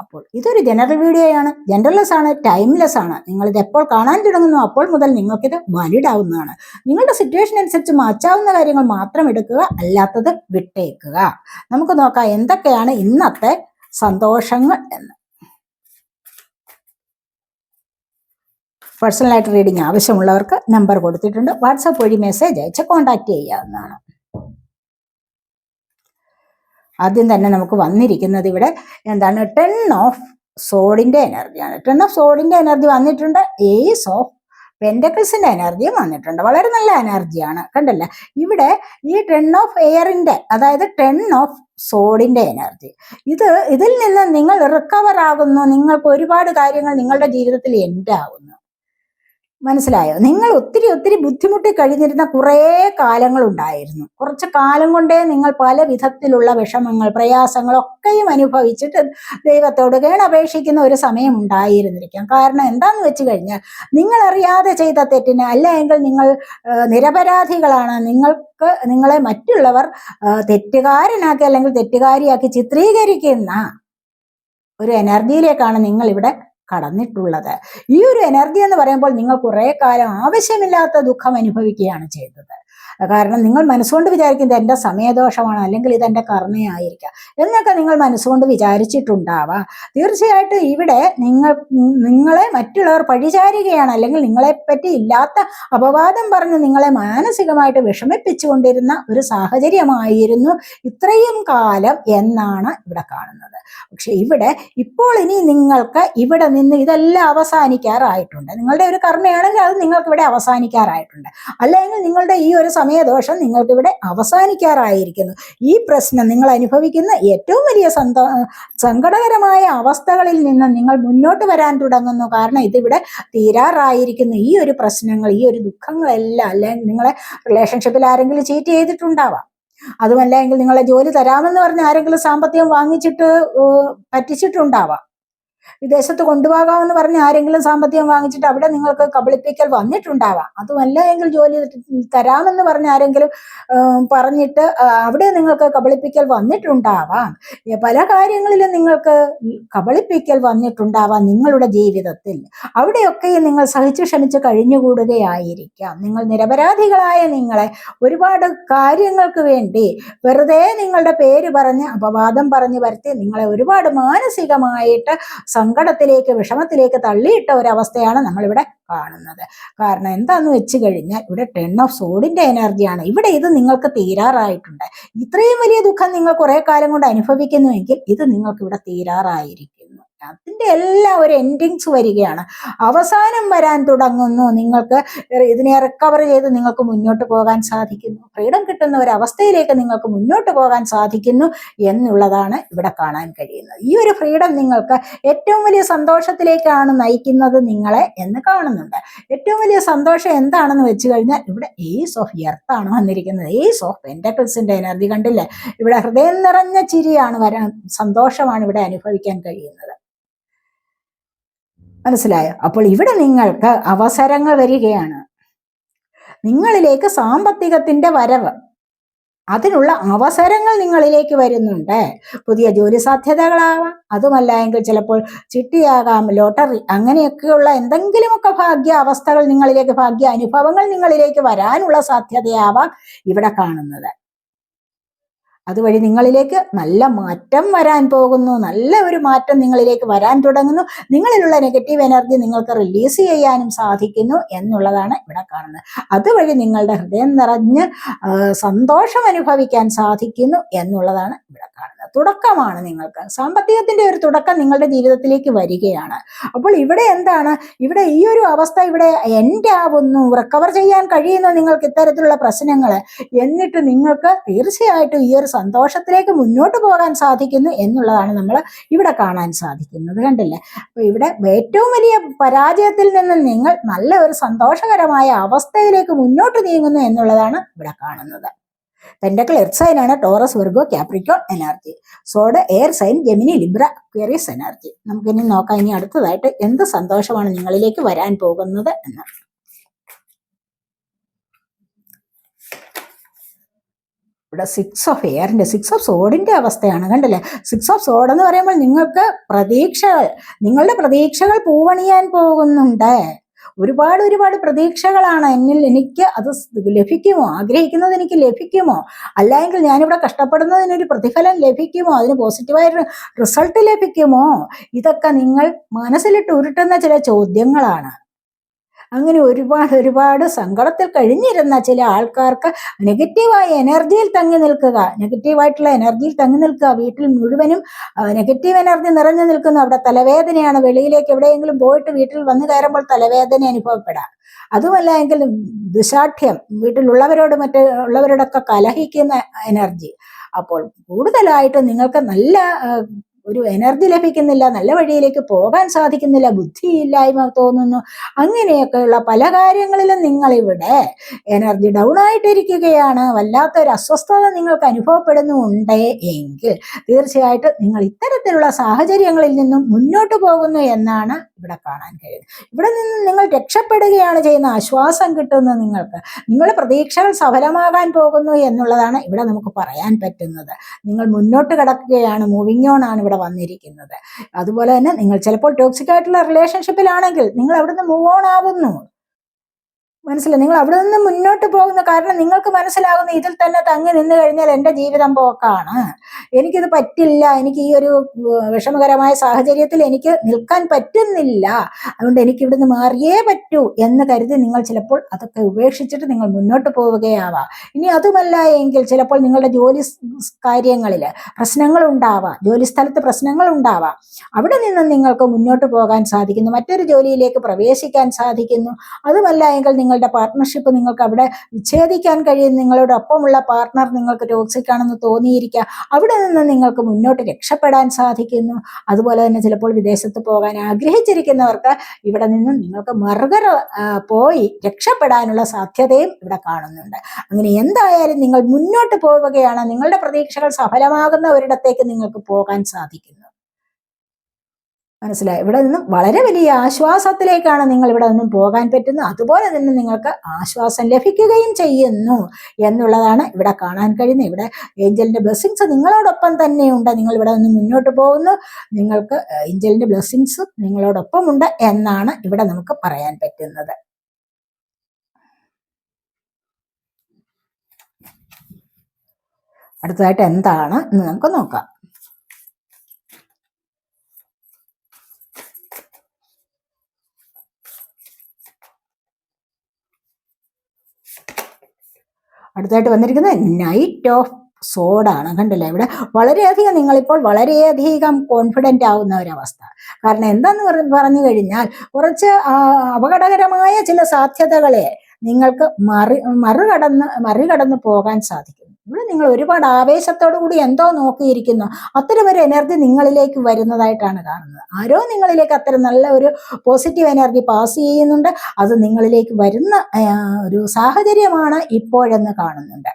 അപ്പോൾ ഇതൊരു ജനറൽ വീഡിയോയാണ്. ജനറൽലെസ് ആണ് ടൈംലെസ് ആണ് നിങ്ങൾ ഇത് എപ്പോൾ കാണാൻ തുടങ്ങുന്നു അപ്പോൾ മുതൽ നിങ്ങൾക്കിത് വാലിഡ് ആവുന്നതാണ് നിങ്ങളുടെ സിറ്റുവേഷൻ അനുസരിച്ച് മാറ്റാവുന്ന കാര്യങ്ങൾ മാത്രം എടുക്കുക അല്ലാത്തത് വിട്ടേക്കുക. നമുക്ക് നോക്കാം എന്തൊക്കെയാണ് ഇന്നത്തെ സന്തോഷങ്ങൾ എന്ന്. പേഴ്സണലായിട്ട് റീഡിങ് ആവശ്യമുള്ളവർക്ക് നമ്പർ കൊടുത്തിട്ടുണ്ട്. വാട്സാപ്പ് വഴി മെസ്സേജ് അയച്ച് കോൺടാക്ട് ചെയ്യാവുന്നതാണ്. ആദ്യം തന്നെ നമുക്ക് വന്നിരിക്കുന്നത് ഇവിടെ എന്താണ്? ടെൻ ഓഫ് സോഡിന്റെ എനർജിയാണ് ടെൻ ഓഫ് സോഡിന്റെ എനർജി വന്നിട്ടുണ്ട്. ഏസ് ഓഫ് പെൻഡക്കിൾസിന്റെ എനർജിയും വന്നിട്ടുണ്ട്. വളരെ നല്ല എനർജിയാണ് കണ്ടല്ലേ? ഇവിടെ ഈ ടെൻ ഓഫ് എയറിന്റെ അതായത് ടെൻ ഓഫ് സോഡിന്റെ എനർജി ഇത് ഇതിൽ നിന്ന് നിങ്ങൾ റിക്കവർ ആകുന്നു. നിങ്ങൾക്ക് ഒരുപാട് കാര്യങ്ങൾ നിങ്ങളുടെ ജീവിതത്തിൽ എൻഡ് ആകുന്നു മനസ്സിലായോ? നിങ്ങൾ ഒത്തിരി ഒത്തിരി ബുദ്ധിമുട്ടി കഴിഞ്ഞിരുന്ന കുറേ കാലങ്ങൾ ഉണ്ടായിരുന്നു കുറച്ച് കാലം കൊണ്ടേ നിങ്ങൾ പല വിധത്തിലുള്ള വിഷമങ്ങൾ പ്രയാസങ്ങളൊക്കെയും അനുഭവിച്ചിട്ട് ദൈവത്തോട് കേണപേക്ഷിക്കുന്ന ഒരു സമയം ഉണ്ടായിരുന്നിരിക്കാം. കാരണം എന്താന്ന് വെച്ച് കഴിഞ്ഞാൽ നിങ്ങൾ അറിയാതെ ചെയ്ത തെറ്റിന് അല്ലെങ്കിൽ നിങ്ങൾ നിരപരാധികളാണ്. നിങ്ങൾക്ക് നിങ്ങളെ മറ്റുള്ളവർ തെറ്റുകാരനാക്കി അല്ലെങ്കിൽ തെറ്റുകാരിയാക്കി ചിത്രീകരിക്കുന്ന ഒരു എനർജിയിലേക്കാണ് നിങ്ങൾ ഇവിടെ കടന്നിട്ടുള്ളത്. ഈ ഒരു എനർജി എന്ന് പറയുമ്പോൾ നിങ്ങൾ കുറെ കാലം ആവശ്യമില്ലാത്ത ദുഃഖം അനുഭവിക്കുകയാണ് ചെയ്തത്. കാരണം നിങ്ങൾ മനസ്സുകൊണ്ട് വിചാരിക്കുന്നത് എന്റെ സമയദോഷമാണ് അല്ലെങ്കിൽ ഇതെന്റെ കർമ്മയായിരിക്കാം. എന്നൊക്കെ നിങ്ങൾ മനസ്സുകൊണ്ട് വിചാരിച്ചിട്ടുണ്ടാവാം. തീർച്ചയായിട്ടും ഇവിടെ നിങ്ങൾ നിങ്ങളെ മറ്റുള്ളവർ പഴിചാരുകയാണ് അല്ലെങ്കിൽ നിങ്ങളെപ്പറ്റി ഇല്ലാത്ത അപവാദം പറഞ്ഞ് നിങ്ങളെ മാനസികമായിട്ട് വിഷമിപ്പിച്ചുകൊണ്ടിരുന്ന ഒരു സാഹചര്യമായിരുന്നു ഇത്രയും കാലം എന്നാണ് ഇവിടെ കാണുന്നത്. പക്ഷെ ഇവിടെ ഇപ്പോൾ ഇനി നിങ്ങൾക്ക് ഇവിടെ നിന്ന് ഇതെല്ലാം അവസാനിക്കാറായിട്ടുണ്ട്. നിങ്ങളുടെ ഒരു കർമ്മയാണെങ്കിൽ അത് നിങ്ങൾക്ക് ഇവിടെ അവസാനിക്കാറായിട്ടുണ്ട്. അല്ലെങ്കിൽ നിങ്ങളുടെ ഈ ഒരു സമയദോഷം നിങ്ങൾക്കിവിടെ അവസാനിക്കാറായിരിക്കുന്നു. ഈ പ്രശ്നം നിങ്ങൾ അനുഭവിക്കുന്ന ഏറ്റവും വലിയ സന്തോ സങ്കടകരമായ അവസ്ഥകളിൽ നിന്ന് നിങ്ങൾ മുന്നോട്ട് വരാൻ തുടങ്ങുന്നു. കാരണം ഇതിവിടെ തീരാറായിരിക്കുന്നു. ഈ ഒരു പ്രശ്നങ്ങൾ ഈ ഒരു ദുഃഖങ്ങളെല്ലാം അല്ലെങ്കിൽ നിങ്ങളെ റിലേഷൻഷിപ്പിൽ ആരെങ്കിലും ചീറ്റ് ചെയ്തിട്ടുണ്ടാവാം. അതുമല്ല എങ്കിൽ നിങ്ങളെ ജോലി തരാമെന്ന് പറഞ്ഞ് ആരെങ്കിലും സാമ്പത്തികം വാങ്ങിച്ചിട്ട് പറ്റിച്ചിട്ടുണ്ടാവാം. വിദേശത്ത് കൊണ്ടുപോകാമെന്ന് പറഞ്ഞ് ആരെങ്കിലും സാമ്പത്തികം വാങ്ങിച്ചിട്ട് അവിടെ നിങ്ങൾക്ക് കബളിപ്പിക്കൽ വന്നിട്ടുണ്ടാവാം. അതുമല്ല എങ്കിൽ ജോലി തരാമെന്ന് പറഞ്ഞ് ആരെങ്കിലും പറഞ്ഞിട്ട് അവിടെ നിങ്ങൾക്ക് കബളിപ്പിക്കൽ വന്നിട്ടുണ്ടാവാം. പല കാര്യങ്ങളിലും നിങ്ങൾക്ക് കബളിപ്പിക്കൽ വന്നിട്ടുണ്ടാവാം നിങ്ങളുടെ ജീവിതത്തിൽ. അവിടെയൊക്കെ നിങ്ങൾ സഹിച്ചു ക്ഷമിച്ച് കഴിഞ്ഞുകൂടുകയായിരിക്കാം. നിങ്ങൾ നിരപരാധികളായ നിങ്ങളെ ഒരുപാട് കാര്യങ്ങൾക്ക് വേണ്ടി വെറുതെ നിങ്ങളുടെ പേര് പറഞ്ഞ് അപവാദം പറഞ്ഞു വരുത്തി നിങ്ങളെ ഒരുപാട് മാനസികമായിട്ട് സങ്കടത്തിലേക്ക് വിഷമത്തിലേക്ക് തള്ളിയിട്ട ഒരവസ്ഥയാണ് നമ്മളിവിടെ കാണുന്നത്. കാരണം എന്താന്ന് വെച്ച് കഴിഞ്ഞാൽ ഇവിടെ ടെൻ ഓഫ് സോഡിന്റെ എനർജിയാണ് ഇവിടെ ഇത് നിങ്ങൾക്ക് തീരാറായിട്ടുണ്ട്. ഇത്രയും വലിയ ദുഃഖം നിങ്ങൾ കുറെ കാലം കൊണ്ട് അനുഭവിക്കുന്നുവെങ്കിൽ ഇത് നിങ്ങൾക്ക് ഇവിടെ തീരാറായിരിക്കുന്നു അതിന്റെ എല്ലാം ഒരു എൻഡിങ്സ് വരികയാണ്. അവസാനം വരാൻ തുടങ്ങുന്നു. നിങ്ങൾക്ക് ഇതിനെ റിക്കവർ ചെയ്ത് നിങ്ങൾക്ക് മുന്നോട്ട് പോകാൻ സാധിക്കുന്നു. ഫ്രീഡം കിട്ടുന്ന ഒരു അവസ്ഥയിലേക്ക് നിങ്ങൾക്ക് മുന്നോട്ട് പോകാൻ സാധിക്കുന്നു എന്നുള്ളതാണ് ഇവിടെ കാണാൻ കഴിയുന്നത്. ഈ ഒരു ഫ്രീഡം നിങ്ങൾക്ക് ഏറ്റവും വലിയ സന്തോഷത്തിലേക്കാണ് നയിക്കുന്നത് നിങ്ങളെ എന്ന് കാണുന്നുണ്ട്. ഏറ്റവും വലിയ സന്തോഷം എന്താണെന്ന് വെച്ച് കഴിഞ്ഞാൽ ഇവിടെ ഏസ് ഓഫ് എർത്ത് ആണ് വന്നിരിക്കുന്നത്. ഏസ് ഓഫ് പെൻഡക്കിൾസിന്റെ എനർജി കണ്ടില്ലേ? ഇവിടെ ഹൃദയം നിറഞ്ഞ ചിരിയാണ് വരാൻ സന്തോഷമാണ് ഇവിടെ അനുഭവിക്കാൻ കഴിയുന്നത്. മനസ്സിലായോ? അപ്പോൾ ഇവിടെ നിങ്ങൾക്ക് അവസരങ്ങൾ വരികയാണ്. നിങ്ങളിലേക്ക് സാമ്പത്തികത്തിന്റെ വരവ് അതിനുള്ള അവസരങ്ങൾ നിങ്ങളിലേക്ക് വരുന്നുണ്ട്. പുതിയ ജോലി സാധ്യതകളാവാം. അതുമല്ല എങ്കിൽ ചിലപ്പോൾ ചിട്ടിയാകാം ലോട്ടറി അങ്ങനെയൊക്കെയുള്ള എന്തെങ്കിലുമൊക്കെ ഭാഗ്യ അവസ്ഥകൾ നിങ്ങളിലേക്ക് ഭാഗ്യ അനുഭവങ്ങൾ നിങ്ങളിലേക്ക് വരാനുള്ള സാധ്യതയാവാം ഇവിടെ കാണുന്നത്. അതുവഴി നിങ്ങളിലേക്ക് നല്ല മാറ്റം വരാൻ പോകുന്നു. നല്ല ഒരു മാറ്റം നിങ്ങളിലേക്ക് വരാൻ തുടങ്ങുന്നു. നിങ്ങളിലുള്ള നെഗറ്റീവ് എനർജി നിങ്ങൾക്ക് റിലീസ് ചെയ്യാനും സാധിക്കുന്നു എന്നുള്ളതാണ് ഇവിടെ കാണുന്നത്. അതുവഴി നിങ്ങളുടെ ഹൃദയം നിറഞ്ഞ് സന്തോഷം അനുഭവിക്കാൻ സാധിക്കുന്നു എന്നുള്ളതാണ് ഇവിടെ കാണുന്നത്. തുടക്കമാണ് നിങ്ങൾക്ക്. സാമ്പത്തികത്തിന്റെ ഒരു തുടക്കം നിങ്ങളുടെ ജീവിതത്തിലേക്ക് വരികയാണ്. അപ്പോൾ ഇവിടെ എന്താണ്? ഇവിടെ ഈ ഒരു അവസ്ഥ ഇവിടെ എൻഡ് ആവുന്നു. റിക്കവർ ചെയ്യാൻ കഴിയുന്നു നിങ്ങൾക്ക് ഇത്തരത്തിലുള്ള പ്രശ്നങ്ങൾ. എന്നിട്ട് നിങ്ങൾക്ക് തീർച്ചയായിട്ടും ഈ ഒരു സന്തോഷത്തിലേക്ക് മുന്നോട്ട് പോകാൻ സാധിക്കുന്നു എന്നുള്ളതാണ് നമ്മൾ ഇവിടെ കാണാൻ സാധിക്കുന്നത്. കണ്ടില്ലേ? അപ്പൊ ഇവിടെ ഏറ്റവും വലിയ പരാജയത്തിൽ നിന്ന് നിങ്ങൾ നല്ല ഒരു സന്തോഷകരമായ അവസ്ഥയിലേക്ക് മുന്നോട്ട് നീങ്ങുന്നു എന്നുള്ളതാണ് ഇവിടെ കാണുന്നത്. പെൻഡക്കിൾ എർത്ത് സൈൻ ആണ് Taurus Virgo Capricorn energy sword air sign Gemini Libra Aquarius energy നമുക്കിനി നോക്കാം ഇനി അടുത്തതായിട്ട് എന്ത് സന്തോഷമാണ് നിങ്ങളിലേക്ക് വരാൻ പോകുന്നത് എന്ന്. ഇവിടെ സിക്സ് ഓഫ് എയറിന്റെ സിക്സ് ഓഫ് സോഡിന്റെ അവസ്ഥയാണ് കണ്ടില്ലേ? സിക്സ് ഓഫ് സോഡ് എന്ന് പറയുമ്പോൾ നിങ്ങൾക്ക് പ്രതീക്ഷകൾ നിങ്ങളുടെ പ്രതീക്ഷകൾ പൂവണിയാൻ പോകുന്നുണ്ട്. ഒരുപാട് ഒരുപാട് പ്രതീക്ഷകളാണ് എന്നിൽ എനിക്ക് അത് ലഭിക്കുമോ? ആഗ്രഹിക്കുന്നത് എനിക്ക് ലഭിക്കുമോ? അല്ലെങ്കിൽ ഞാനിവിടെ കഷ്ടപ്പെടുന്നതിനൊരു പ്രതിഫലം ലഭിക്കുമോ? അതിന് പോസിറ്റീവായ റിസൾട്ട് ലഭിക്കുമോ? ഇതൊക്കെ നിങ്ങൾ മനസ്സിലിട്ട് ഉരുട്ടുന്ന ചില ചോദ്യങ്ങളാണ്. അങ്ങനെ ഒരുപാട് ഒരുപാട് സങ്കടത്തിൽ കഴിഞ്ഞിരുന്ന ചില ആൾക്കാർക്ക് നെഗറ്റീവായ എനർജിയിൽ തങ്ങി നിൽക്കുക നെഗറ്റീവായിട്ടുള്ള എനർജിയിൽ തങ്ങി നിൽക്കുക വീട്ടിൽ മുഴുവനും നെഗറ്റീവ് എനർജി നിറഞ്ഞു നിൽക്കുന്നു അവിടെ തലവേദനയാണ് വെളിയിലേക്ക് എവിടെയെങ്കിലും പോയിട്ട് വീട്ടിൽ വന്നു കയറുമ്പോൾ തലവേദന അനുഭവപ്പെടാം. അതുമല്ല എങ്കിൽ ദുശാഠ്യം വീട്ടിലുള്ളവരോട് മറ്റ് ഉള്ളവരോടൊക്കെ കലഹിക്കുന്ന എനർജി. അപ്പോൾ കൂടുതലായിട്ട് നിങ്ങൾക്ക് നല്ല ഒരു എനർജി ലഭിക്കുന്നില്ല നല്ല വഴിയിലേക്ക് പോകാൻ സാധിക്കുന്നില്ല ബുദ്ധിയില്ലായ്മ തോന്നുന്നു. അങ്ങനെയൊക്കെയുള്ള പല കാര്യങ്ങളിലും നിങ്ങളിവിടെ എനർജി ഡൗൺ ആയിട്ടിരിക്കുകയാണ്. വല്ലാത്തൊരു അസ്വസ്ഥത നിങ്ങൾക്ക് അനുഭവപ്പെടുന്നുണ്ട് എങ്കിൽ തീർച്ചയായിട്ടും നിങ്ങൾ ഇത്തരത്തിലുള്ള സാഹചര്യങ്ങളിൽ നിന്നും മുന്നോട്ട് പോകുന്നു എന്നാണ് ഇവിടെ കാണാൻ കഴിയുന്നത്. ഇവിടെ നിന്ന് നിങ്ങൾ രക്ഷപ്പെടുകയാണ് ചെയ്യുന്ന ആശ്വാസം കിട്ടുന്ന നിങ്ങൾക്ക്. നിങ്ങളുടെ പ്രതീക്ഷകൾ സഫലമാകാൻ പോകുന്നു എന്നുള്ളതാണ് ഇവിടെ നമുക്ക് പറയാൻ പറ്റുന്നത്. നിങ്ങൾ മുന്നോട്ട് കിടക്കുകയാണ് മൂവിങ് ഓൺ ആണ് ഇവിടെ വന്നിരിക്കുന്നത്. അതുപോലെ തന്നെ നിങ്ങൾ ചിലപ്പോൾ ടോക്സിക് ആയിട്ടുള്ള റിലേഷൻഷിപ്പിലാണെങ്കിൽ നിങ്ങൾ അവിടുന്ന് മൂവ് ഓൺ ആവുന്നു. മനസ്സിലായി. നിങ്ങൾ അവിടെ നിന്ന് മുന്നോട്ട് പോകുന്ന കാരണം നിങ്ങൾക്ക് മനസ്സിലാകുന്ന ഇതിൽ തന്നെ തങ്ങി നിന്ന് കഴിഞ്ഞാൽ എന്റെ ജീവിതം പോക്കാണ്. എനിക്കിത് പറ്റില്ല. എനിക്ക് ഈ ഒരു വിഷമകരമായ സാഹചര്യത്തിൽ എനിക്ക് നിൽക്കാൻ പറ്റുന്നില്ല. അതുകൊണ്ട് എനിക്ക് ഇവിടുന്ന് മാറിയേ പറ്റൂ എന്ന് കരുതി നിങ്ങൾ ചിലപ്പോൾ അതൊക്കെ ഉപേക്ഷിച്ചിട്ട് നിങ്ങൾ മുന്നോട്ട് പോവുകയാവാം. ഇനി അതുമല്ല എങ്കിൽ ചിലപ്പോൾ നിങ്ങളുടെ ജോലി കാര്യങ്ങളിൽ പ്രശ്നങ്ങൾ ഉണ്ടാവാം. ജോലി സ്ഥലത്ത് പ്രശ്നങ്ങൾ ഉണ്ടാവാം. അവിടെ നിന്ന് നിങ്ങൾക്ക് മുന്നോട്ട് പോകാൻ സാധിക്കുന്നു. മറ്റൊരു ജോലിയിലേക്ക് പ്രവേശിക്കാൻ സാധിക്കുന്നു. അതുമല്ല എങ്കിൽ നിങ്ങൾ നിങ്ങളുടെ പാർട്ട്ണർഷിപ്പ് നിങ്ങൾക്ക് അവിടെ വിച്ഛേദിക്കാൻ കഴിയും. നിങ്ങളുടെ ഒപ്പമുള്ള പാർട്ട്ണർ നിങ്ങൾക്ക് ടോക്സിക് ആണെന്ന് തോന്നിയിരിക്കുക. അവിടെ നിന്ന് നിങ്ങൾക്ക് മുന്നോട്ട് രക്ഷപ്പെടാൻ സാധിക്കുന്നു. അതുപോലെ തന്നെ ചിലപ്പോൾ വിദേശത്ത് പോകാൻ ആഗ്രഹിച്ചിരിക്കുന്നവർക്ക് ഇവിടെ നിന്ന് നിങ്ങൾക്ക് മറുകര പോയി രക്ഷപ്പെടാനുള്ള സാധ്യതയും ഇവിടെ കാണുന്നുണ്ട്. അങ്ങനെ എന്തായാലും നിങ്ങൾ മുന്നോട്ട് പോവുകയാണ്. നിങ്ങളുടെ പ്രതീക്ഷകൾ സഫലമാകുന്ന ഒരിടത്തേക്ക് നിങ്ങൾക്ക് പോകാൻ സാധിക്കുന്നു. മനസ്സിലായി. ഇവിടെ നിന്നും വളരെ വലിയ ആശ്വാസത്തിലേക്കാണ് നിങ്ങൾ ഇവിടെ നിന്നും പോകാൻ പറ്റുന്നത്. അതുപോലെ തന്നെ നിങ്ങൾക്ക് ആശ്വാസം ലഭിക്കുകയും ചെയ്യുന്നു എന്നുള്ളതാണ് ഇവിടെ കാണാൻ കഴിയുന്നത്. ഇവിടെ ഏഞ്ചലിന്റെ ബ്ലെസ്സിങ്സ് നിങ്ങളോടൊപ്പം തന്നെയുണ്ട്. നിങ്ങൾ ഇവിടെ നിന്ന് മുന്നോട്ട് പോകുന്നു. നിങ്ങൾക്ക് ഏഞ്ചലിന്റെ ബ്ലെസ്സിങ്സ് നിങ്ങളോടൊപ്പം ഉണ്ട് എന്നാണ് ഇവിടെ നമുക്ക് പറയാൻ പറ്റുന്നത്. അടുത്തതായിട്ട് എന്താണ് എന്ന് നമുക്ക് നോക്കാം. അടുത്തായിട്ട് വന്നിരിക്കുന്നത് നൈറ്റ് ഓഫ് സോഡാണ് കണ്ടല്ലേ? ഇവിടെ വളരെയധികം നിങ്ങളിപ്പോൾ വളരെയധികം കോൺഫിഡന്റ് ആവുന്ന ഒരവസ്ഥ കാരണം എന്താന്ന് പറഞ്ഞു കഴിഞ്ഞാൽ കുറച്ച് അപകടകരമായ ചില സാധ്യതകളെ നിങ്ങൾക്ക് മറി മറികടന്ന് മറികടന്ന് പോകാൻ സാധിക്കും ഇവിടെ നിങ്ങൾ ഒരുപാട് ആവേശത്തോടു കൂടി എന്തോ നോക്കിയിരിക്കുന്നു. അത്തരം ഒരു എനർജി നിങ്ങളിലേക്ക് വരുന്നതായിട്ടാണ് കാണുന്നത്. ആരോ നിങ്ങളിലേക്ക് അത്തരം നല്ല ഒരു പോസിറ്റീവ് എനർജി പാസ് ചെയ്യുന്നുണ്ട്. അത് നിങ്ങളിലേക്ക് വരുന്ന ഒരു സാഹചര്യമാണ് ഇപ്പോഴെന്ന് കാണുന്നുണ്ട്.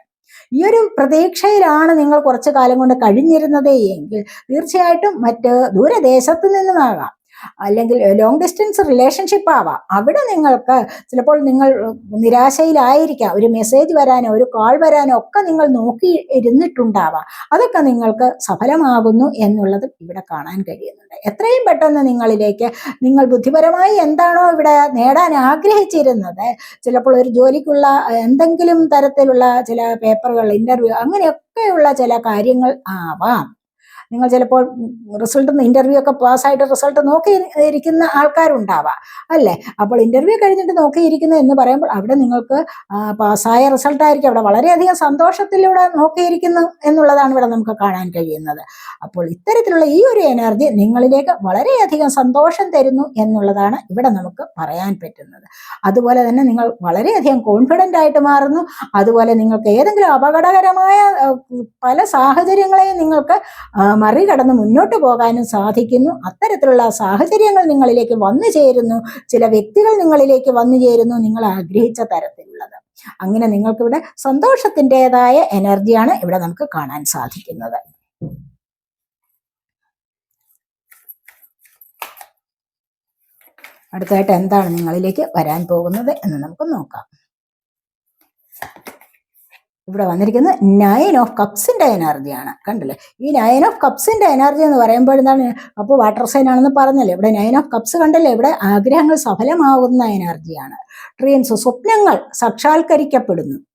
ഈ ഒരു പ്രതീക്ഷയിലാണ് നിങ്ങൾ കുറച്ചു കാലം കൊണ്ട് കഴിഞ്ഞിരുന്നത് എങ്കിൽ തീർച്ചയായിട്ടും മറ്റ് ദൂരദേശത്ത് നിന്നുമാകാം. അല്ലെങ്കിൽ ലോങ് ഡിസ്റ്റൻസ് റിലേഷൻഷിപ്പ് ആവാം. അവിടെ നിങ്ങൾക്ക് ചിലപ്പോൾ നിങ്ങൾ നിരാശയിലായിരിക്കാം. ഒരു മെസ്സേജ് വരാനോ ഒരു കോൾ വരാനോ ഒക്കെ നിങ്ങൾ നോക്കി ഇരുന്നിട്ടുണ്ടാവാം. അതൊക്കെ നിങ്ങൾക്ക് സഫലമാകുന്നു എന്നുള്ളത് ഇവിടെ കാണാൻ കഴിയുന്നുണ്ട്. എത്രയും പെട്ടെന്ന് നിങ്ങളിലേക്ക് നിങ്ങൾ ബുദ്ധിപരമായി എന്താണോ ഇവിടെ നേടാൻ ആഗ്രഹിച്ചിരുന്നത് ചിലപ്പോൾ ഒരു ജോലിക്കുള്ള എന്തെങ്കിലും തരത്തിലുള്ള ചില പേപ്പറുകൾ ഇന്റർവ്യൂ അങ്ങനെയൊക്കെയുള്ള ചില കാര്യങ്ങൾ ആവാം. നിങ്ങൾ ചിലപ്പോൾ റിസൾട്ട് ഇന്റർവ്യൂ ഒക്കെ പാസ്സായിട്ട് റിസൾട്ട് നോക്കി ഇരിക്കുന്ന ആൾക്കാരുണ്ടാവാം അല്ലേ? അപ്പോൾ ഇന്റർവ്യൂ കഴിഞ്ഞിട്ട് നോക്കിയിരിക്കുന്നു എന്ന് പറയുമ്പോൾ അവിടെ നിങ്ങൾക്ക് പാസ്സായ റിസൾട്ട് ആയിരിക്കും. അവിടെ വളരെയധികം സന്തോഷത്തിലൂടെ നോക്കിയിരിക്കുന്നു എന്നുള്ളതാണ് ഇവിടെ നമുക്ക് കാണാൻ കഴിയുന്നത്. അപ്പോൾ ഇത്തരത്തിലുള്ള ഈ ഒരു എനർജി നിങ്ങളിലേക്ക് വളരെയധികം സന്തോഷം തരുന്നു എന്നുള്ളതാണ് ഇവിടെ നമുക്ക് പറയാൻ പറ്റുന്നത്. അതുപോലെ തന്നെ നിങ്ങൾ വളരെയധികം കോൺഫിഡന്റ് ആയിട്ട് മാറുന്നു. അതുപോലെ നിങ്ങൾക്ക് ഏതെങ്കിലും അപകടകരമായ പല സാഹചര്യങ്ങളെയും നിങ്ങൾക്ക് മറികടന്ന് മുന്നോട്ട് പോകാനും സാധിക്കുന്നു. അത്തരത്തിലുള്ള സാഹചര്യങ്ങൾ നിങ്ങളിലേക്ക് വന്നു ചേരുന്നു. ചില വ്യക്തികൾ നിങ്ങളിലേക്ക് വന്നു ചേരുന്നു നിങ്ങൾ ആഗ്രഹിച്ച തരത്തിലുള്ളത്. അങ്ങനെ നിങ്ങൾക്ക് ഇവിടെ സന്തോഷത്തിന്റെതായ എനർജിയാണ് ഇവിടെ നമുക്ക് കാണാൻ സാധിക്കുന്നത്. അടുത്തായിട്ട് എന്താണ് നിങ്ങളിലേക്ക് വരാൻ പോകുന്നത് എന്ന് നമുക്ക് നോക്കാം. ഇവിടെ വന്നിരിക്കുന്നത് നയൻ ഓഫ് കപ്സിന്റെ എനർജിയാണ് കണ്ടില്ലേ? ഈ നയൻ ഓഫ് കപ്സിന്റെ എനർജി എന്ന് പറയുമ്പോൾ എന്താണ്? അപ്പോൾ വാട്ടർ സൈൻ ആണെന്ന് പറഞ്ഞല്ലേ. ഇവിടെ നയൻ ഓഫ് കപ്സ് കണ്ടല്ലേ? ഇവിടെ ആഗ്രഹങ്ങൾ സഫലമാകുന്ന എനർജിയാണ് ഡ്രീംസ് സ്വപ്നങ്ങൾ സാക്ഷാത്കരിക്കപ്പെടുന്നു.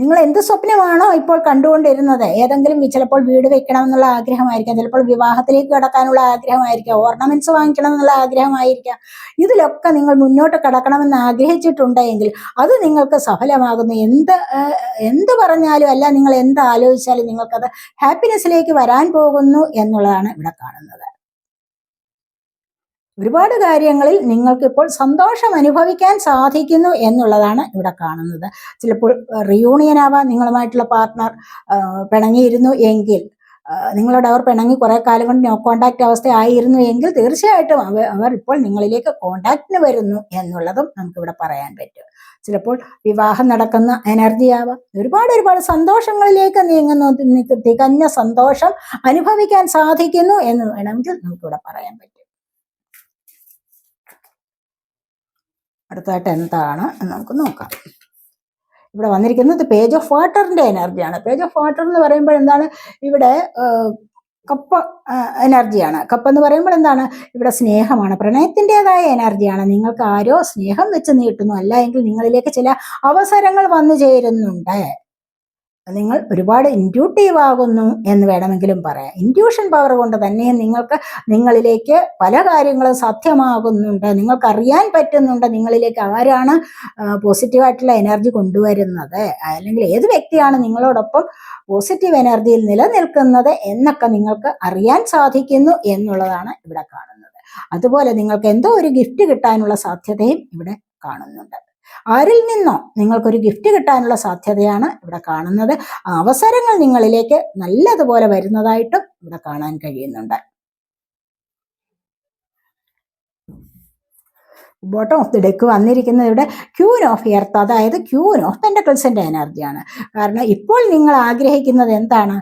നിങ്ങൾ എന്ത് സ്വപ്നമാണോ ഇപ്പോൾ കണ്ടുകൊണ്ടിരുന്നത്? ഏതെങ്കിലും ചിലപ്പോൾ വീട് വെക്കണം എന്നുള്ള ആഗ്രഹമായിരിക്കാം ചിലപ്പോൾ വിവാഹത്തിലേക്ക് കടക്കാനുള്ള ആഗ്രഹമായിരിക്കാം ഓർണമെന്റ്സ് വാങ്ങിക്കണം എന്നുള്ള ആഗ്രഹമായിരിക്കാം. ഇതിലൊക്കെ നിങ്ങൾ മുന്നോട്ട് കടക്കണമെന്ന് ആഗ്രഹിച്ചിട്ടുണ്ടെങ്കിൽ അത് നിങ്ങൾക്ക് സഫലമാകുന്നു. എന്ത് എന്ത് പറഞ്ഞാലും അല്ല നിങ്ങൾ എന്ത് ആലോചിച്ചാലും നിങ്ങൾക്കത് ഹാപ്പിനെസ്സിലേക്ക് വരാൻ പോകുന്നു എന്നുള്ളതാണ് ഇവിടെ കാണുന്നത്. ഒരുപാട് കാര്യങ്ങളിൽ നിങ്ങൾക്ക് ഇപ്പോൾ സന്തോഷം അനുഭവിക്കാൻ സാധിക്കുന്നു എന്നുള്ളതാണ് ഇവിടെ കാണുന്നത്. ചിലപ്പോൾ റിയൂണിയൻ ആവാം നിങ്ങളുമായിട്ടുള്ള പാർട്ട്ണർ പിണങ്ങിയിരുന്നു എങ്കിൽ നിങ്ങളോട് അവർ പിണങ്ങി കുറെ കാലം കൊണ്ട് നോ കോണ്ടാക്ട് അവസ്ഥ ആയിരുന്നു എങ്കിൽ തീർച്ചയായിട്ടും അവർ അവർ ഇപ്പോൾ നിങ്ങളിലേക്ക് കോണ്ടാക്റ്റിന് വരുന്നു എന്നുള്ളതും നമുക്കിവിടെ പറയാൻ പറ്റും. ചിലപ്പോൾ വിവാഹം നടക്കുന്ന എനർജി ആവാം. ഒരുപാട് ഒരുപാട് സന്തോഷങ്ങളിലേക്ക് നീങ്ങുന്നു തികഞ്ഞ സന്തോഷം അനുഭവിക്കാൻ സാധിക്കുന്നു എന്ന് വേണമെങ്കിൽ നമുക്കിവിടെ പറയാൻ പറ്റും. അടുത്തതായിട്ട് എന്താണ് എന്ന് നമുക്ക് നോക്കാം. ഇവിടെ വന്നിരിക്കുന്നത് പേജ് ഓഫ് വാട്ടറിന്റെ എനർജിയാണ് പേജ് ഓഫ് വാട്ടർ എന്ന് പറയുമ്പോൾ എന്താണ്? ഇവിടെ കപ്പ് എനർജിയാണ് കപ്പ് എന്ന് പറയുമ്പോൾ എന്താണ്? ഇവിടെ സ്നേഹമാണ്. പ്രണയത്തിന്റെതായ എനർജിയാണ് നിങ്ങൾക്ക് ആരോ സ്നേഹം വെച്ച് നീട്ടുന്നു. അല്ല എങ്കിൽ നിങ്ങളിലേക്ക് ചില അവസരങ്ങൾ വന്നു ചേരുന്നുണ്ട്. നിങ്ങൾ ഒരുപാട് ഇന്റ്യൂട്ടീവ് ആകുന്നു എന്ന് വേണമെങ്കിലും പറയാം. ഇന്റ്യൂഷൻ പവർ കൊണ്ട് തന്നെ നിങ്ങൾക്ക് നിങ്ങളിലേക്ക് പല കാര്യങ്ങളും സാധ്യമാകുന്നുണ്ട്. നിങ്ങൾക്ക് അറിയാൻ പറ്റുന്നുണ്ട് നിങ്ങളിലേക്ക് ആരാണ് പോസിറ്റീവായിട്ടുള്ള എനർജി കൊണ്ടുവരുന്നത്. അല്ലെങ്കിൽ ഏത് വ്യക്തിയാണ് നിങ്ങളോടൊപ്പം പോസിറ്റീവ് എനർജിയിൽ നിലനിൽക്കുന്നത് എന്നൊക്കെ നിങ്ങൾക്ക് അറിയാൻ സാധിക്കുന്നു എന്നുള്ളതാണ് ഇവിടെ കാണുന്നത്. അതുപോലെ നിങ്ങൾക്ക് എന്തോ ഒരു ഗിഫ്റ്റ് കിട്ടാനുള്ള സാധ്യതയും ഇവിടെ കാണുന്നുണ്ട്. ആരിൽ നിന്നോ നിങ്ങൾക്കൊരു ഗിഫ്റ്റ് കിട്ടാനുള്ള സാധ്യതയാണ് ഇവിടെ കാണുന്നത്. അവസരങ്ങൾ നിങ്ങളിലേക്ക് നല്ലതുപോലെ വരുന്നതായിട്ടും ഇവിടെ കാണാൻ കഴിയുന്നുണ്ട്. ബോട്ടം ഓഫ് ദി ഡെക്ക് വന്നിരിക്കുന്നത് ഇവിടെ ക്യൂൻ ഓഫ് എർത്ത് അതായത് ക്യൂൻ ഓഫ് പെൻഡക്കിൾസിന്റെ എനർജിയാണ് കാരണം ഇപ്പോൾ നിങ്ങൾ ആഗ്രഹിക്കുന്നത് എന്താണ്?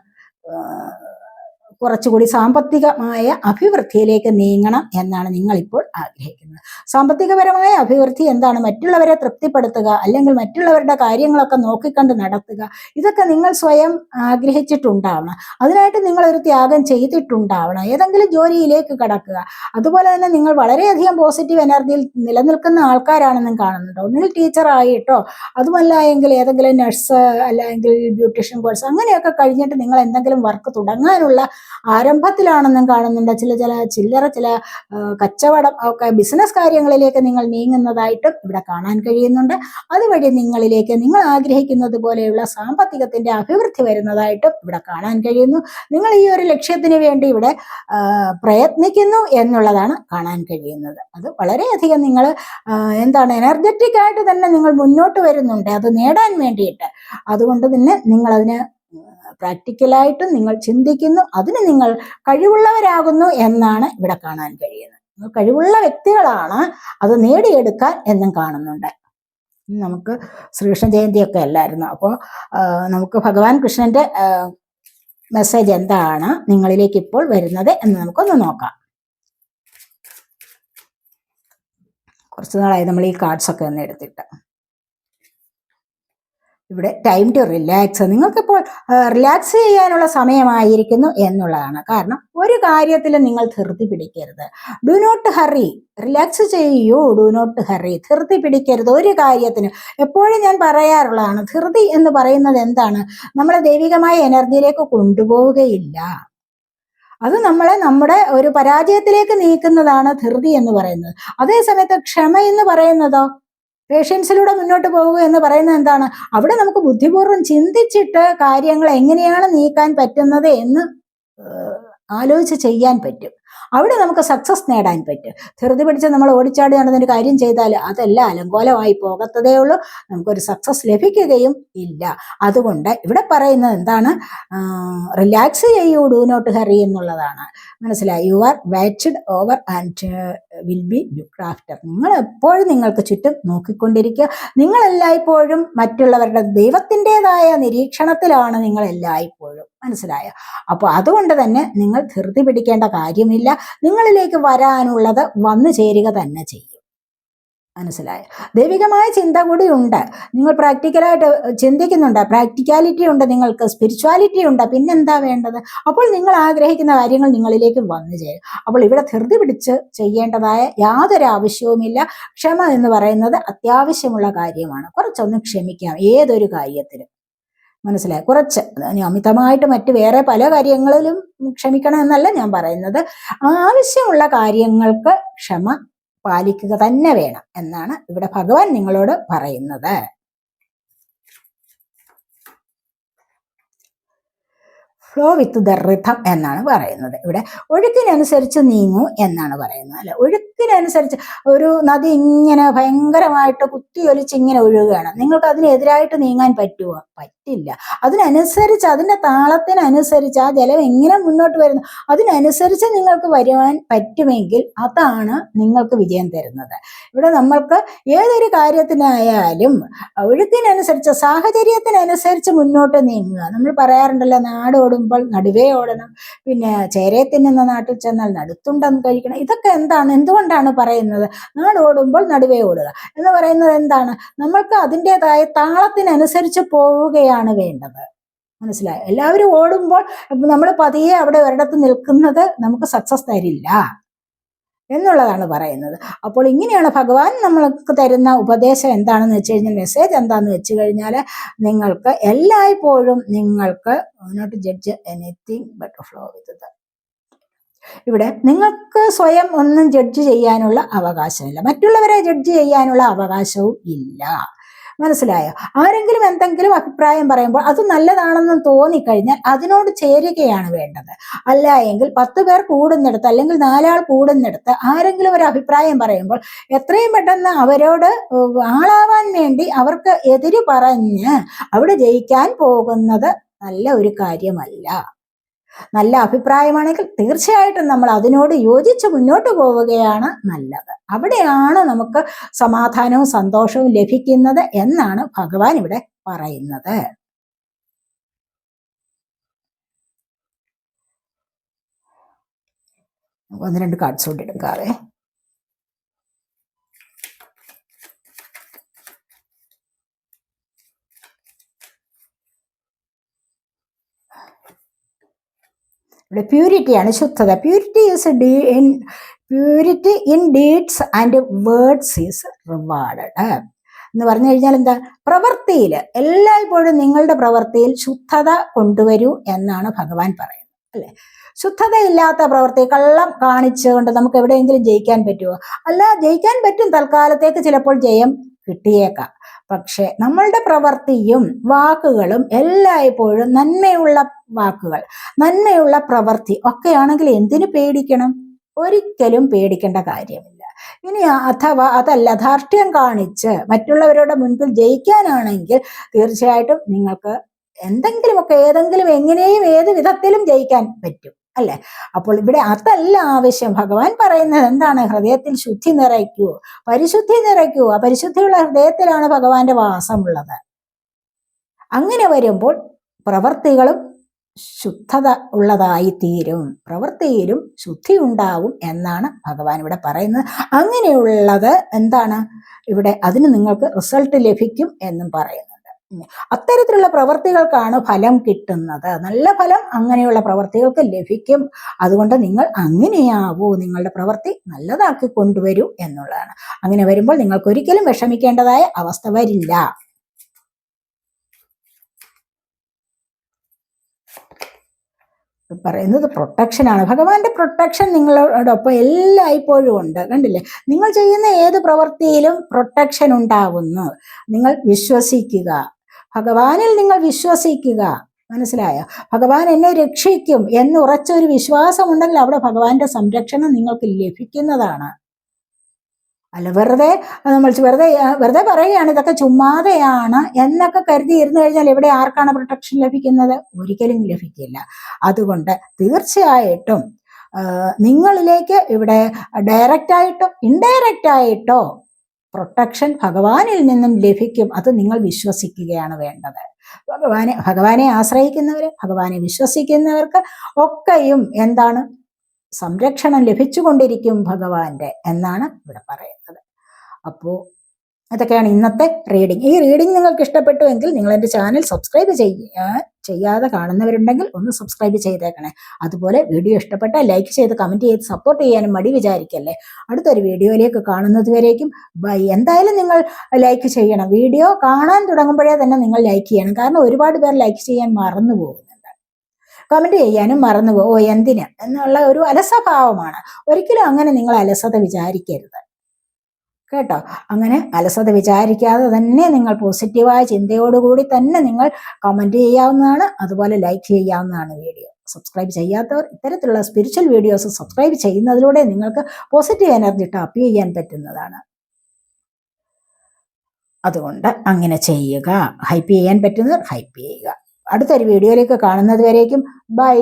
കുറച്ചുകൂടി സാമ്പത്തികമായ അഭിവൃദ്ധിയിലേക്ക് നീങ്ങണം എന്നാണ് നിങ്ങൾ ഇപ്പോൾ ആഗ്രഹിക്കുന്നത്. സാമ്പത്തികപരമായ അഭിവൃദ്ധി എന്താണ്? മറ്റുള്ളവരെ തൃപ്തിപ്പെടുത്തുക അല്ലെങ്കിൽ മറ്റുള്ളവരുടെ കാര്യങ്ങളൊക്കെ നോക്കിക്കണ്ട് നടത്തുക. ഇതൊക്കെ നിങ്ങൾ സ്വയം ആഗ്രഹിച്ചിട്ടുണ്ടാവണം. അതിനായിട്ട് നിങ്ങൾ ഒരു ത്യാഗം ചെയ്തിട്ടുണ്ടാവണം. ഏതെങ്കിലും ജോലിയിലേക്ക് കടക്കുക. അതുപോലെ തന്നെ നിങ്ങൾ വളരെയധികം പോസിറ്റീവ് എനർജിയിൽ നിലനിൽക്കുന്ന ആൾക്കാരാണെന്നും കാണുന്നുണ്ടോ. നിങ്ങൾ ടീച്ചറായിട്ടോ അതുമല്ല എങ്കിൽ ഏതെങ്കിലും നഴ്സ് അല്ലെങ്കിൽ ബ്യൂട്ടീഷ്യൻ കോഴ്സ് അങ്ങനെയൊക്കെ കഴിഞ്ഞിട്ട് നിങ്ങൾ എന്തെങ്കിലും വർക്ക് തുടങ്ങാനുള്ള ആരംഭത്തിലാണെന്നും കാണുന്നുണ്ട്. ചില ചില ചില്ലറ ചില കച്ചവടം ഒക്കെ ബിസിനസ് കാര്യങ്ങളിലേക്ക് നിങ്ങൾ നീങ്ങുന്നതായിട്ടും ഇവിടെ കാണാൻ കഴിയുന്നുണ്ട്. അതുവഴി നിങ്ങളിലേക്ക് നിങ്ങൾ ആഗ്രഹിക്കുന്നത് പോലെയുള്ള സാമ്പത്തികത്തിന്റെ അഭിവൃദ്ധി വരുന്നതായിട്ടും ഇവിടെ കാണാൻ കഴിയുന്നു. നിങ്ങൾ ഈ ഒരു ലക്ഷ്യത്തിന് വേണ്ടി ഇവിടെ പ്രയത്നിക്കുന്നു എന്നുള്ളതാണ് കാണാൻ കഴിയുന്നത്. അത് വളരെയധികം നിങ്ങൾ എന്താണ് എനർജറ്റിക് ആയിട്ട് തന്നെ നിങ്ങൾ മുന്നോട്ട് വരുന്നുണ്ട്. അത് നേടാൻ വേണ്ടിയിട്ട്. അതുകൊണ്ട് തന്നെ നിങ്ങൾ അതിന് പ്രാക്ടിക്കലായിട്ടും നിങ്ങൾ ചിന്തിക്കുന്നു അതിന് നിങ്ങൾ കഴിവുള്ളവരാകുന്നു എന്നാണ് ഇവിടെ കാണാൻ കഴിയുന്നത്. കഴിവുള്ള വ്യക്തികളാണ് അത് നേടിയെടുക്കാൻ എന്നും കാണുന്നുണ്ട്. നമുക്ക് ശ്രീകൃഷ്ണ ജയന്തിയൊക്കെ അല്ലായിരുന്നു. അപ്പോൾ നമുക്ക് ഭഗവാൻ കൃഷ്ണന്റെ മെസ്സേജ് എന്താണ് നിങ്ങളിലേക്ക് ഇപ്പോൾ വരുന്നത് എന്ന് നമുക്കൊന്ന് നോക്കാം. കുറച്ച് നാളായി നമ്മൾ ഈ കാർഡ്സൊക്കെ ഒന്ന് എടുത്തിട്ട്. ഇവിടെ ടൈം ടു റിലാക്സ് നിങ്ങൾക്കിപ്പോൾ റിലാക്സ് ചെയ്യാനുള്ള സമയമായിരിക്കുന്നു എന്നുള്ളതാണ്. കാരണം ഒരു കാര്യത്തിൽ നിങ്ങൾ ധൃതി പിടിക്കരുത്. ഡു നോട്ട് ഹറി റിലാക്സ് ചെയ്യൂ. ഡു നോട്ട് ഹറി ധൃതി പിടിക്കരുത്. ഒരു കാര്യത്തിന് എപ്പോഴും ഞാൻ പറയാറുള്ളതാണ് ധൃതി എന്ന് പറയുന്നത് എന്താണ്? നമ്മളെ ദൈവികമായ എനർജിയിലേക്ക് കൊണ്ടുപോവുകയില്ല. അത് നമ്മളെ നമ്മുടെ ഒരു പരാജയത്തിലേക്ക് നീക്കുന്നതാണ് ധൃതി എന്ന് പറയുന്നത്. അതേസമയത്ത് ക്ഷമ എന്ന് പറയുന്നതോ? പേഷ്യൻസിലൂടെ മുന്നോട്ട് പോവുക എന്ന് പറയുന്നത് എന്താണ്? അവിടെ നമുക്ക് ബുദ്ധിപൂർവം ചിന്തിച്ചിട്ട് കാര്യങ്ങൾ എങ്ങനെയാണ് നീക്കാൻ പറ്റുന്നത് എന്ന് ആലോചിച്ച് ചെയ്യാൻ പറ്റും. അവിടെ നമുക്ക് സക്സസ് നേടാൻ പറ്റും. ധൃതി പിടിച്ച് നമ്മൾ ഓടിച്ചാടി നടന്നൊരു കാര്യം ചെയ്താൽ അതെല്ലാം അലങ്കോലമായി പോകത്തതേ ഉള്ളൂ. നമുക്കൊരു സക്സസ് ലഭിക്കുകയും ഇല്ല. അതുകൊണ്ട് ഇവിടെ പറയുന്നത് എന്താണ്? റിലാക്സ് ചെയ്യൂ ഡു നോട്ട് ഹറി എന്നുള്ളതാണ്. മനസ്സിലായി? You are watched over and will be looked after നിങ്ങൾ എപ്പോഴും നിങ്ങൾക്ക് ചുറ്റും നോക്കിക്കൊണ്ടിരിക്കുക. നിങ്ങൾ എല്ലായ്പ്പോഴും മറ്റുള്ളവരുടെ ദൈവത്തിന്റെതായ നിരീക്ഷണത്തിലാണ് നിങ്ങൾ എല്ലായ്പ്പോഴും. മനസ്സിലായോ. അപ്പോൾ അതുകൊണ്ട് തന്നെ നിങ്ങൾ ധൃതി പിടിക്കേണ്ട കാര്യമില്ല. നിങ്ങളിലേക്ക് വരാനുള്ളത് വന്നു ചേരുക തന്നെ ചെയ്യും. മനസ്സിലായോ. ദൈവികമായ ചിന്ത കൂടി ഉണ്ട്. നിങ്ങൾ പ്രാക്ടിക്കലായിട്ട് ചിന്തിക്കുന്നുണ്ട്. പ്രാക്ടിക്കാലിറ്റി ഉണ്ട് നിങ്ങൾക്ക്. സ്പിരിച്വാലിറ്റി ഉണ്ട്. പിന്നെന്താ വേണ്ടത്? അപ്പോൾ നിങ്ങൾ ആഗ്രഹിക്കുന്ന കാര്യങ്ങൾ നിങ്ങളിലേക്ക് വന്നു ചേരും. അപ്പോൾ ഇവിടെ ധൃതി പിടിച്ച് ചെയ്യേണ്ടതായ യാതൊരു ആവശ്യവുമില്ല. ക്ഷമ എന്ന് പറയുന്നത് അത്യാവശ്യമുള്ള കാര്യമാണ്. കുറച്ചൊന്ന് ക്ഷമിക്കാം. ഏതൊരു കാര്യത്തിലും. മനസ്സിലായി. കുറച്ച് അമിതമായിട്ട് മറ്റ് വേറെ പല കാര്യങ്ങളിലും ക്ഷമിക്കണം എന്നല്ല ഞാൻ പറയുന്നത്. ആവശ്യമുള്ള കാര്യങ്ങൾക്ക് ക്ഷമ പാലിക്കുക തന്നെ വേണം എന്നാണ് ഇവിടെ ഭഗവാൻ നിങ്ങളോട് പറയുന്നത്. ഫ്ലോ വിത്ത് ദ റിഥം എന്നാണ് പറയുന്നത്. ഇവിടെ ഒഴുക്കിനനുസരിച്ച് നീങ്ങൂ എന്നാണ് പറയുന്നത്. അല്ലെ? ഒഴുക്കിനനുസരിച്ച് ഒരു നദി ഇങ്ങനെ ഭയങ്കരമായിട്ട് കുത്തിയൊലിച്ച് ഇങ്ങനെ ഒഴുകുകയാണ്. നിങ്ങൾക്ക് അതിനെതിരായിട്ട് നീങ്ങാൻ പറ്റുമോ പറ്റില്ല. അതിനനുസരിച്ച് അതിന്റെ താളത്തിനനുസരിച്ച് ആ ജലം എങ്ങനെ മുന്നോട്ട് വരുന്നു അതിനനുസരിച്ച് നിങ്ങൾക്ക് വരുവാൻ പറ്റുമെങ്കിൽ അതാണ് നിങ്ങൾക്ക് വിജയം തരുന്നത്. ഇവിടെ നമ്മൾക്ക് ഏതൊരു കാര്യത്തിനായാലും ഒഴുക്കിനനുസരിച്ച് സാഹചര്യത്തിനനുസരിച്ച് മുന്നോട്ട് നീങ്ങുക. നമ്മൾ പറയാറുണ്ടല്ലോ നാട് ഓടുമ്പോൾ നടുവേ ഓടണം പിന്നെ ചേരയെ തിന്നുന്ന നാട്ടിൽ ചെന്നാൽ നടുത്തുണ്ടെന്ന് കഴിക്കണം. ഇതൊക്കെ എന്താണ്? എന്തുകൊണ്ടാണ് പറയുന്നത്. നാട് ഓടുമ്പോൾ നടുവേ ഓടുക. എന്ന് പറയുന്നത് എന്താണ്? നമ്മൾക്ക് അതിന്റെതായ താളത്തിനനുസരിച്ച് പോവുകയാണ് വേണ്ടത്. മനസ്സിലായി? എല്ലാവരും ഓടുമ്പോൾ നമ്മൾ പതിയെ അവിടെ ഒരിടത്ത് നിൽക്കുന്നത് നമുക്ക് സക്സസ് തരില്ല എന്നുള്ളതാണ് പറയുന്നത്. അപ്പോൾ ഇങ്ങനെയാണ് ഭഗവാൻ നമ്മൾക്ക് തരുന്ന ഉപദേശം എന്താണെന്ന് വെച്ച് കഴിഞ്ഞാൽ മെസ്സേജ് എന്താണെന്ന് വെച്ച് കഴിഞ്ഞാൽ നിങ്ങൾക്ക് എല്ലായ്പ്പോഴും നിങ്ങൾക്ക് not judge anything but flow with ഇവിടെ നിങ്ങൾക്ക് സ്വയം ഒന്നും ജഡ്ജ് ചെയ്യാനുള്ള അവകാശമില്ല. മറ്റുള്ളവരെ ജഡ്ജ് ചെയ്യാനുള്ള അവകാശവും ഇല്ല. മനസ്സിലായോ? ആരെങ്കിലും എന്തെങ്കിലും അഭിപ്രായം പറയുമ്പോൾ അത് നല്ലതാണെന്ന് തോന്നിക്കഴിഞ്ഞാൽ അതിനോട് ചേരുകയാണ് വേണ്ടത്. അല്ല എങ്കിൽ പത്ത് പേർ കൂടുന്നിടത്ത് അല്ലെങ്കിൽ നാലാൾ കൂടുന്നിടത്ത് ആരെങ്കിലും ഒരു അഭിപ്രായം പറയുമ്പോൾ എത്രയും പെട്ടെന്ന് അവരോട് ആളാവാൻ വേണ്ടി അവർക്ക് എതിര് പറഞ്ഞ് അവിടെ ജയിക്കാൻ പോകുന്നത് നല്ല ഒരു കാര്യമല്ല. നല്ല അഭിപ്രായമാണെങ്കിൽ തീർച്ചയായിട്ടും നമ്മൾ അതിനോട് യോജിച്ച് മുന്നോട്ട് പോവുകയാണ് നല്ലത്. അവിടെയാണ് നമുക്ക് സമാധാനവും സന്തോഷവും ലഭിക്കുന്നത് എന്നാണ് ഭഗവാൻ ഇവിടെ പറയുന്നത്. ഒന്ന് രണ്ട് കാർഡ്സ് കൊണ്ട് എടുക്കാവേ. ഇവിടെ പ്യൂരിറ്റിയാണ് ശുദ്ധത purity is the in purity in deeds and words is rewarded എന്ന് പറഞ്ഞു കഴിഞ്ഞാൽ എന്താ? പ്രവൃത്തിയിൽ എല്ലായ്പ്പോഴും നിങ്ങളുടെ പ്രവൃത്തിയിൽ ശുദ്ധത കൊണ്ടുവരൂ എന്നാണ് ഭഗവാൻ പറയുന്നത് അല്ലെ? ശുദ്ധതയില്ലാത്ത പ്രവൃത്തി കള്ളം കാണിച്ചുകൊണ്ട് നമുക്ക് എവിടെയെങ്കിലും ജയിക്കാൻ പറ്റുമോ അല്ല ജയിക്കാൻ പറ്റും തൽക്കാലത്തേക്ക് ചിലപ്പോൾ ജയം കിട്ടിയേക്കാം. പക്ഷെ നമ്മളുടെ പ്രവൃത്തിയും വാക്കുകളും എല്ലായ്പ്പോഴും നന്മയുള്ള വാക്കുകൾ നന്മയുള്ള പ്രവൃത്തി ഒക്കെയാണെങ്കിൽ എന്തിനു പേടിക്കണം? ഒരിക്കലും പേടിക്കേണ്ട കാര്യമില്ല. ഇനി അഥവാ അതല്ല ധാർഷ്ട്യം കാണിച്ച് മറ്റുള്ളവരുടെ മുൻപിൽ ജയിക്കാനാണെങ്കിൽ തീർച്ചയായിട്ടും നിങ്ങൾക്ക് എന്തെങ്കിലുമൊക്കെ ഏതെങ്കിലും എങ്ങനെയും ഏത് വിധത്തിലും ജയിക്കാൻ പറ്റും. അല്ലെ? അപ്പോൾ ഇവിടെ അതല്ല ആവശ്യം. ഭഗവാൻ പറയുന്നത് എന്താണ്? ഹൃദയത്തിൽ ശുദ്ധി നിറയ്ക്കൂ. പരിശുദ്ധി നിറയ്ക്കൂ. ആ പരിശുദ്ധിയുള്ള ഹൃദയത്തിലാണ് ഭഗവാന്റെ വാസമുള്ളത്. അങ്ങനെ വരുമ്പോൾ പ്രവർത്തികളും ശുദ്ധത ഉള്ളതായി തീരും പ്രവൃത്തിയിലും ശുദ്ധി ഉണ്ടാവും എന്നാണ് ഭഗവാൻ ഇവിടെ പറയുന്നത്. അങ്ങനെയുള്ളത് എന്താണ്? ഇവിടെ അതിന് നിങ്ങൾക്ക് റിസൾട്ട് ലഭിക്കും എന്നും പറയുന്നുണ്ട് അത്തരത്തിലുള്ള പ്രവർത്തികൾക്കാണ് ഫലം കിട്ടുന്നത്. നല്ല ഫലം അങ്ങനെയുള്ള പ്രവർത്തികൾക്ക് ലഭിക്കും. അതുകൊണ്ട് നിങ്ങൾ അങ്ങനെയാവൂ. നിങ്ങളുടെ പ്രവൃത്തി നല്ലതാക്കി കൊണ്ടുവരൂ എന്നുള്ളതാണ്. അങ്ങനെ വരുമ്പോൾ നിങ്ങൾക്ക് ഒരിക്കലും വിഷമിക്കേണ്ടതായ അവസ്ഥ വരില്ല. പറയുന്നത് പ്രൊട്ടക്ഷനാണ് ഭഗവാന്റെ പ്രൊട്ടക്ഷൻ നിങ്ങളോടൊപ്പം എല്ലായ്പ്പോഴും ഉണ്ട്. കണ്ടില്ലേ? നിങ്ങൾ ചെയ്യുന്ന ഏത് പ്രവൃത്തിയിലും പ്രൊട്ടക്ഷൻ ഉണ്ടാവുന്നു. നിങ്ങൾ വിശ്വസിക്കുക. ഭഗവാനിൽ നിങ്ങൾ വിശ്വസിക്കുക. മനസ്സിലായോ? ഭഗവാൻ എന്നെ രക്ഷിക്കും എന്ന് ഉറച്ച ഒരു വിശ്വാസമുണ്ടെങ്കിൽ അവിടെ ഭഗവാന്റെ സംരക്ഷണം നിങ്ങൾക്ക് ലഭിക്കുന്നതാണ്. അല്ല വെറുതെ നമ്മൾ വെറുതെ വെറുതെ പറയുകയാണ് ഇതൊക്കെ ചുമ്മാതെയാണ് എന്നൊക്കെ കരുതി ഇരുന്നു കഴിഞ്ഞാൽ ഇവിടെ ആർക്കാണ് പ്രൊട്ടക്ഷൻ ലഭിക്കുന്നത്? ഒരിക്കലും ലഭിക്കില്ല. അതുകൊണ്ട് തീർച്ചയായിട്ടും നിങ്ങളിലേക്ക് ഇവിടെ ഡയറക്റ്റ് ഇൻഡയറക്റ്റായിട്ടോ പ്രൊട്ടക്ഷൻ ഭഗവാനിൽ നിന്നും ലഭിക്കും. അത് നിങ്ങൾ വിശ്വസിക്കുകയാണ് വേണ്ടത്. ഭഗവാനെ ഭഗവാനെ ആശ്രയിക്കുന്നവർ ഭഗവാനെ വിശ്വസിക്കുന്നവർക്ക് ഒക്കെയും എന്താണ്? സംരക്ഷണം ലഭിച്ചുകൊണ്ടിരിക്കും ഭഗവാന്റെ എന്നാണ് ഇവിടെ പറയുന്നത്. അപ്പോൾ അതൊക്കെയാണ് ഇന്നത്തെ റീഡിംഗ് ഈ റീഡിംഗ് നിങ്ങൾക്ക് ഇഷ്ടപ്പെട്ടുവെങ്കിൽ നിങ്ങൾ എന്റെ ചാനൽ സബ്സ്ക്രൈബ് ചെയ്യാൻ ചെയ്യാതെ കാണുന്നവരുണ്ടെങ്കിൽ ഒന്ന് സബ്സ്ക്രൈബ് ചെയ്തേക്കണേ. അതുപോലെ വീഡിയോ ഇഷ്ടപ്പെട്ടാൽ ലൈക്ക് ചെയ്ത് കമന്റ് ചെയ്ത് സപ്പോർട്ട് ചെയ്യാനും മടി വിചാരിക്കല്ലേ. അടുത്തൊരു വീഡിയോയിലേക്ക് കാണുന്നത് വരേക്കും. ബൈ. എന്തായാലും നിങ്ങൾ ലൈക്ക് ചെയ്യണം. വീഡിയോ കാണാൻ തുടങ്ങുമ്പോഴേ തന്നെ നിങ്ങൾ ലൈക്ക് ചെയ്യണം. കാരണം ഒരുപാട് പേർ ലൈക്ക് ചെയ്യാൻ മറന്നു പോകും കമന്റ് ചെയ്യാനും മറന്നു പോകും. ഓ എന്തിന്? എന്നുള്ള ഒരു അലസഭാവമാണ്. ഒരിക്കലും അങ്ങനെ നിങ്ങൾ അലസത വിചാരിക്കരുത്. കേട്ടോ? അങ്ങനെ അലസത വിചാരിക്കാതെ തന്നെ നിങ്ങൾ പോസിറ്റീവായ ചിന്തയോടുകൂടി തന്നെ നിങ്ങൾ കമന്റ് ചെയ്യാവുന്നതാണ്. അതുപോലെ ലൈക്ക് ചെയ്യാവുന്നതാണ് വീഡിയോ സബ്സ്ക്രൈബ് ചെയ്യാത്തവർ ഇത്തരത്തിലുള്ള സ്പിരിച്വൽ വീഡിയോസ് സബ്സ്ക്രൈബ് ചെയ്യുന്നതിലൂടെ നിങ്ങൾക്ക് പോസിറ്റീവ് എനർജി ടാപ്പ് ചെയ്യാൻ പറ്റുന്നതാണ്. അതുകൊണ്ട് അങ്ങനെ ചെയ്യുക. ഹൈപ്പ് ചെയ്യാൻ പറ്റുന്നവർ ഹൈപ്പ് ചെയ്യുക. അടുത്തൊരു വീഡിയോയിലേക്ക് കാണുന്നത് വരേക്കും. ബൈ